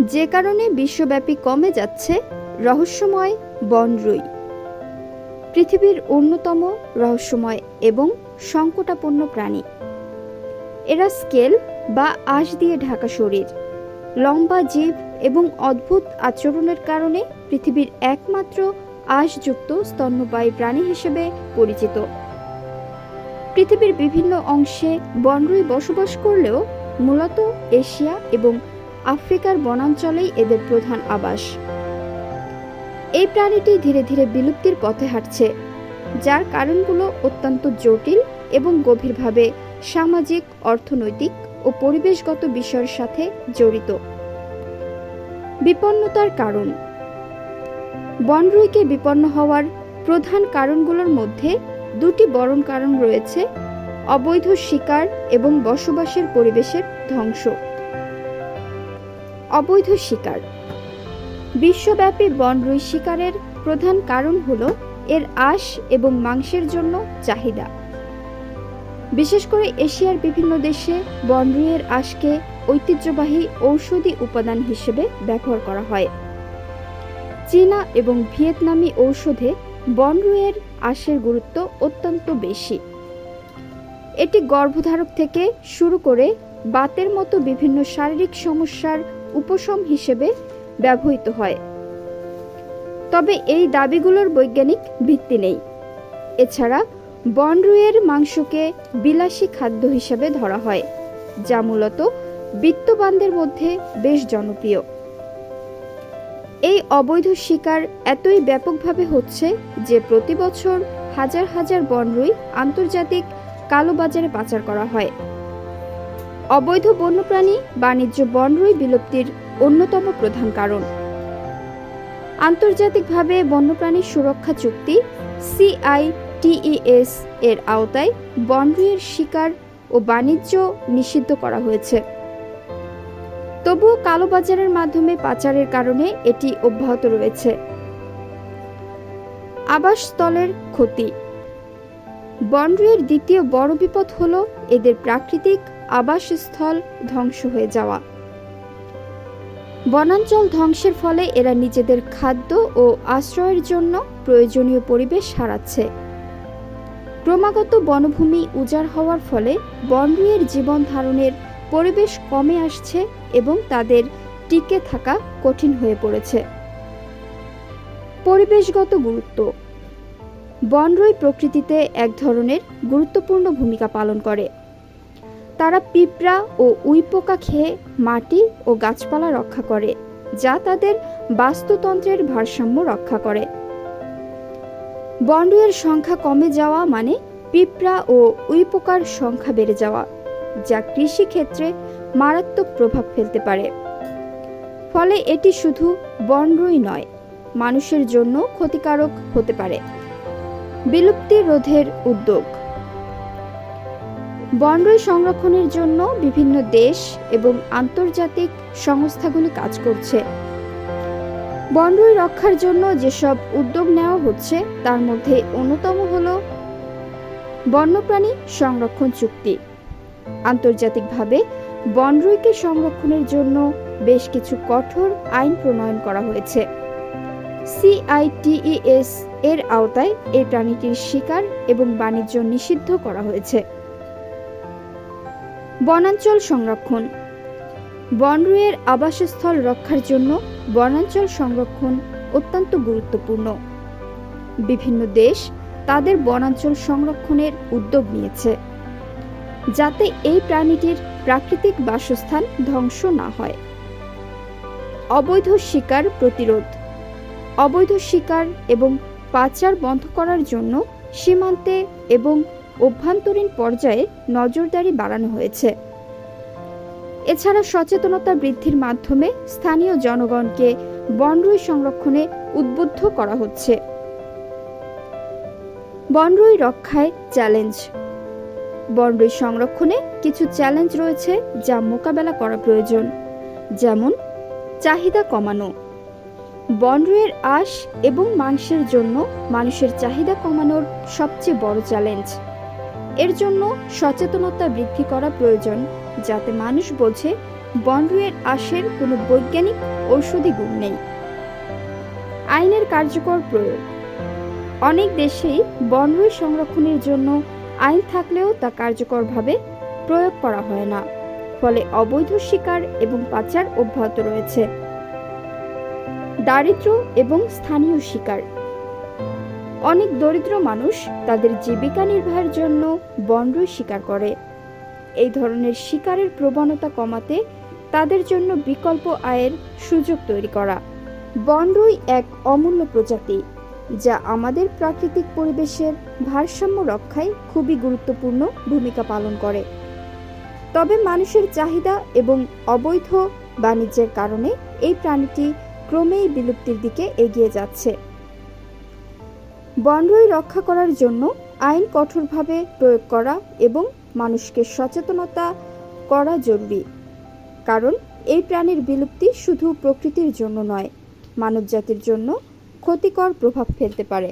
যে কারণে বিশ্বব্যাপী কমে যাচ্ছে রহস্যময় বনরুই পৃথিবীর অন্যতম রহস্যময় এবং সংকটাপন্ন প্রাণী। এরা স্কেল বা আঁশ দিয়ে ঢাকা শরীর, লম্বা জীব এবং অদ্ভুত আচরণের কারণে পৃথিবীর একমাত্র আঁশযুক্ত স্তন্যপায়ী প্রাণী হিসেবে পরিচিত। পৃথিবীর বিভিন্ন অংশে বনরুই বসবাস করলেও মূলত এশিয়া এবং আফ্রিকার বনাঞ্চলেই এদের প্রধান আবাস। এই প্রাণীটি ধীরে ধীরে বিলুপ্তির পথে হাঁটছে, যার কারণগুলো অত্যন্ত জটিল এবং গভীরভাবে সামাজিক, অর্থনৈতিক ও পরিবেশগত বিষয়ের সাথে জড়িত। বিপন্নতার কারণ। বনরুইকে বিপন্ন হওয়ার প্রধান কারণগুলোর মধ্যে দুটি বড় কারণ রয়েছে, অবৈধ শিকার এবং বসবাসের পরিবেশের ধ্বংস। অবৈধ শিকার। বিশ্বব্যাপী বনরুই শিকারের প্রধান কারণ হল এর আঁশ এবং মাংসের জন্য চাহিদা। বিশেষ করে এশিয়ার বিভিন্ন দেশে বনরুইয়ের আঁশকে ঐতিহ্যবাহী ঔষধি উপাদান হিসেবে ব্যবহার করা হয়। চীনা এবং ভিয়েতনামি ঔষধে বনরুইয়ের আঁশের গুরুত্ব অত্যন্ত বেশি। এটি গর্ভধারক থেকে শুরু করে বাতের মতো বিভিন্ন শারীরিক সমস্যার উপশম হিসেবে ব্যবহৃত হয়। তবে এই দাবিগুলোর বৈজ্ঞানিক ভিত্তি নেই। এছাড়া বনরুইয়ের মাংসকে বিলাসী খাদ্য হিসেবে ধরা হয়, যা মূলত বিত্তবানদের মধ্যে বেশ জনপ্রিয়। এই অবৈধ শিকার এতই ব্যাপকভাবে হচ্ছে যে প্রতি বছর হাজার হাজার বনরুই আন্তর্জাতিক কালোবাজারে পাচার করা হয়। অবৈধ বন্যপ্রাণী বাণিজ্য বনরুই বিলুপ্তির অন্যতম প্রধান কারণ। আন্তর্জাতিকভাবে বন্যপ্রাণী সুরক্ষা চুক্তি সিআইটিইএস এর আওতায় বনরুইয়ের শিকার ও বাণিজ্য নিষিদ্ধ করা হয়েছে। তবুও কালোবাজারের মাধ্যমে পাচারের কারণে এটি অব্যাহত রয়েছে। আবাসস্থলের ক্ষতি। বনরুইয়ের দ্বিতীয় বড় বিপদ হল এদের প্রাকৃতিক আবাসস্থল ধ্বংস হয়ে যাওয়া। বনাঞ্চল ধ্বংসের ফলে এরা নিজেদের খাদ্য ও আশ্রয়ের জন্য প্রয়োজনীয় পরিবেশ হারাচ্ছে। ক্রমাগত বনভূমি উজাড় হওয়ার ফলে বনরুইয়ের জীবন ধারণের পরিবেশ কমে আসছে এবং তাদের টিকে থাকা কঠিন হয়ে পড়েছে। পরিবেশগত গুরুত্ব। বনরুই প্রকৃতিতে এক ধরনের গুরুত্বপূর্ণ ভূমিকা পালন করে। তারা পিঁপড়া ও উইপোকা খেয়ে মাটি ও গাছপালা রক্ষা করে, যা তাদের বাস্তুতন্ত্রের ভারসাম্য রক্ষা করে। বনরুইয়ের সংখ্যা কমে যাওয়া মানে পিঁপড়া ও উইপোকার সংখ্যা বেড়ে যাওয়া, যা কৃষিক্ষেত্রে মারাত্মক প্রভাব ফেলতে পারে। ফলে এটি শুধু বনরুই নয়, মানুষের জন্য ক্ষতিকারক হতে পারে। বিলুপ্তি রোধের উদ্যোগ। বনরুই সংরক্ষণের জন্য বিভিন্ন দেশ এবং আন্তর্জাতিক সংস্থাগুলি কাজ করছে। বনরুই রক্ষার জন্য যেসব উদ্যোগ নেওয়া হচ্ছে, তার মধ্যে অন্যতম হল বন্যপ্রাণী সংরক্ষণ চুক্তি। আন্তর্জাতিকভাবে বনরুইকে সংরক্ষণের জন্য বেশ কিছু কঠোর আইন প্রণয়ন করা হয়েছে। সিআইটিইএস এর আওতায় এই প্রাণীটির শিকার এবং বাণিজ্য নিষিদ্ধ করা হয়েছে। বনাঞ্চল সংরক্ষণ। বনরুইয়ের আবাসস্থল রক্ষার জন্য বনাঞ্চল সংরক্ষণ অত্যন্ত গুরুত্বপূর্ণ। বিভিন্ন দেশ তাদের বনাঞ্চল সংরক্ষণের উদ্যোগ নিয়েছে, যাতে এই প্রাণীটির প্রাকৃতিক বাসস্থান ধ্বংস না হয়। অবৈধ শিকার প্রতিরোধ। অবৈধ শিকার এবং পাচার বন্ধ করার জন্য সীমান্তে এবং অভ্যন্তরীণ পর্যায়ে নজরদারি বাড়ানো হয়েছে। এছাড়া সচেতনতা বৃদ্ধির মাধ্যমে স্থানীয় জনগণকে বনরুই সংরক্ষণে উদ্বুদ্ধ করা হচ্ছে। বনরুই রক্ষায় চ্যালেঞ্জ। বনরুই সংরক্ষণে কিছু চ্যালেঞ্জ রয়েছে যা মোকাবেলা করা প্রয়োজন, যেমন চাহিদা কমানো। বনরুইয়ের আঁশ এবং মাংসের জন্য মানুষের চাহিদা কমানোর সবচেয়ে বড় চ্যালেঞ্জ। এর জন্য সচেতনতা বৃদ্ধি করা প্রয়োজন, যাতে মানুষ বোঝে বনরুইয়ের আঁশের কোনো বৈজ্ঞানিক ঔষধি গুণ নেই। আইনের কার্যকর প্রয়োগ। অনেক দেশেই বনরুই সংরক্ষণের জন্য আইন থাকলেও তা কার্যকরভাবে প্রয়োগ করা হয় না, ফলে অবৈধ শিকার এবং পাচার অব্যাহত রয়েছে। দারিদ্র এবং স্থানীয় শিকার অনেক দরিদ্র মানুষ তাদের জীবিকা নির্বাহের জন্য বনরুই শিকার করে। এই ধরনের শিকারের প্রবণতা কমাতে তাদের জন্য বিকল্প আয়ের সুযোগ তৈরি করা। বনরুই এক অমূল্য প্রজাতি, যা আমাদের প্রাকৃতিক পরিবেশের ভারসাম্য রক্ষায় খুবই গুরুত্বপূর্ণ ভূমিকা পালন করে। তবে মানুষের চাহিদা এবং অবৈধ বাণিজ্যের কারণে এই প্রাণীটি ক্রমেই বিলুপ্তির দিকে এগিয়ে যাচ্ছে। বনরুই রক্ষা করার জন্য আইন কঠোরভাবে প্রয়োগ করা এবং মানুষকে সচেতনতা করা জরুরি। কারণ এই প্রাণীর বিলুপ্তি শুধু প্রকৃতির জন্য নয়, মানবজাতির জন্য ক্ষতিকর প্রভাব ফেলতে পারে।